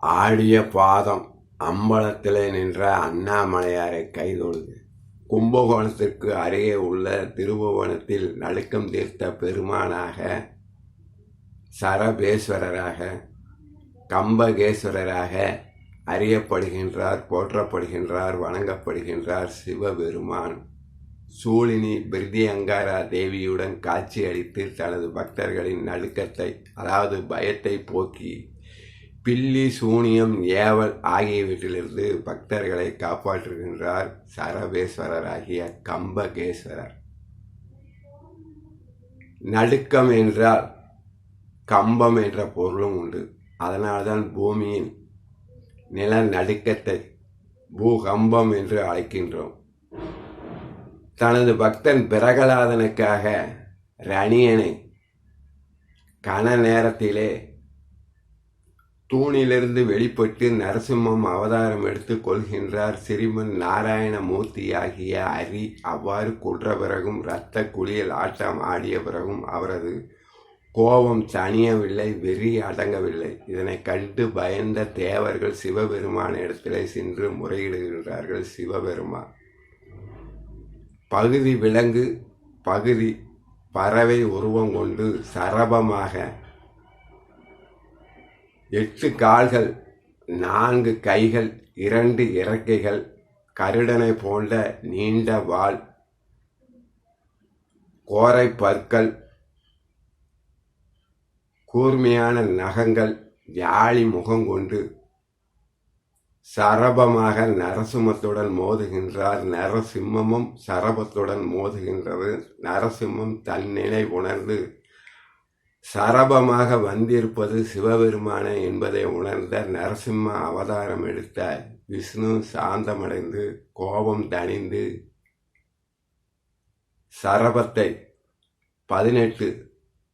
ஆடிய பாதம் அம்பலத்திலே நின்ற அண்ணாமலையாரை கைதொழுது. கும்பகோணத்திற்கு அருகே உள்ள திருபுவனத்தில் நடுக்கம் தீர்த்த பெருமானாக சரபேஸ்வரராக கம்பகேஸ்வரராக அறியப்படுகின்றார் போற்றப்படுகின்றார் வணங்கப்படுகின்றார் சிவபெருமான். சூழினி பிரிதியங்காரா தேவியுடன் காட்சியளித்து தனது பக்தர்களின் நடுக்கத்தை அதாவது பயத்தை போக்கி பில்லி சூனியம் ஏவல் ஆகியவற்றிலிருந்து பக்தர்களை காப்பாற்றுகின்றார் சரபேஸ்வரராகிய கம்பகேஸ்வரர். நடுக்கம் என்றால் கம்பம் என்ற பொருளும் உண்டு. அதனால்தான் பூமியின் நில நடுக்கத்தை பூகம்பம் என்று அழைக்கின்றோம். தனது பக்தன் பிரகலாதனுக்காக ரணியனை கன நேரத்திலே தூணிலிருந்து வெளிப்பட்டு நரசிம்மம் அவதாரம் எடுத்து கொள்கின்றார். சிறிமன் நாராயணமூர்த்தி ஆகிய அரி அவ்வாறு கொன்ற பிறகும் இரத்த குளியல் ஆட்டம் ஆடிய பிறகும் அவரது கோபம் தணியவில்லை வெறி அடங்கவில்லை. இதனை கண்டு பயந்த தேவர்கள் சிவபெருமான இடத்திலே சென்று முறையிடுகின்றார்கள். சிவபெருமான் பகுதி விலங்கு பகுதி பறவை உருவம் கொண்டு சரபமாக எட்டு கால்கள் நான்கு கைகள் இரண்டு இறக்கைகள் கருடனை போன்ற நீண்ட வால் கோரை பற்கள் கூர்மையான நகங்கள் யாழி முகம் கொண்டு சரபமாக நரசிம்மத்துடன் மோதுகின்றார். நரசிம்மமும் சரபத்துடன் மோதுகின்றது. நரசிம்மம் தன்னிலை உணர்ந்து சரபமாக வந்திருப்பது சிவபெருமானே என்பதை உணர்ந்த நரசிம்ம அவதாரம் எடுத்த விஷ்ணு சாந்தமடைந்து கோபம் தணிந்து சரபத்தை பதினெட்டு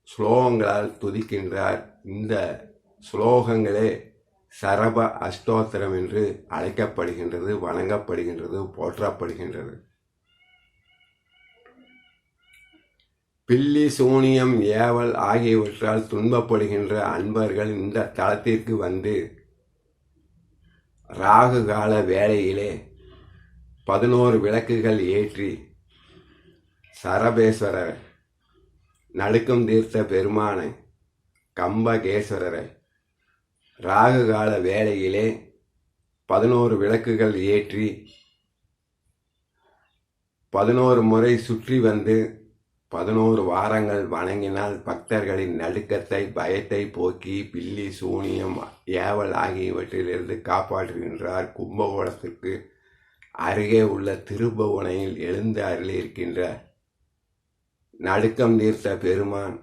ஸ்லோகங்களால் துதிக்கின்றார். இந்த ஸ்லோகங்களே சரப அஷ்டோத்திரம் என்று அழைக்கப்படுகின்றது வணங்கப்படுகின்றது போற்றப்படுகின்றது. பில்லி சூனியம் ஏவல் ஆகியவற்றால் துன்பப்படுகின்ற அன்பர்கள் இந்த தளத்திற்கு வந்து ராகு கால வேளையிலே பதினோரு விளக்குகள் ஏற்றி சரபேஸ்வரர் நடுக்கம் தீர்த்த பெருமானை கம்பகேஸ்வரரை ராகு கால வேளையிலே பதினோரு விளக்குகள் ஏற்றி பதினோரு முறை சுற்றி வந்து பதினோரு வாரங்கள் வணங்கினால் பக்தர்களின் நடுக்கத்தை பயத்தை போக்கி பில்லி சூனியம் ஏவல் ஆகியவற்றிலிருந்து காப்பாற்றுகின்றார். கும்பகோணத்துக்கு அருகே உள்ள திருபுவனையில் எழுந்து அருளியிருக்கின்ற நடுக்கம் தீர்த்த பெருமான்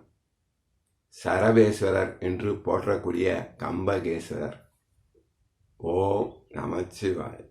சரவேஸ்வரர் என்று போற்றக்கூடிய கம்பகேஸ்வரர் ஓம் நமச்சிவாய்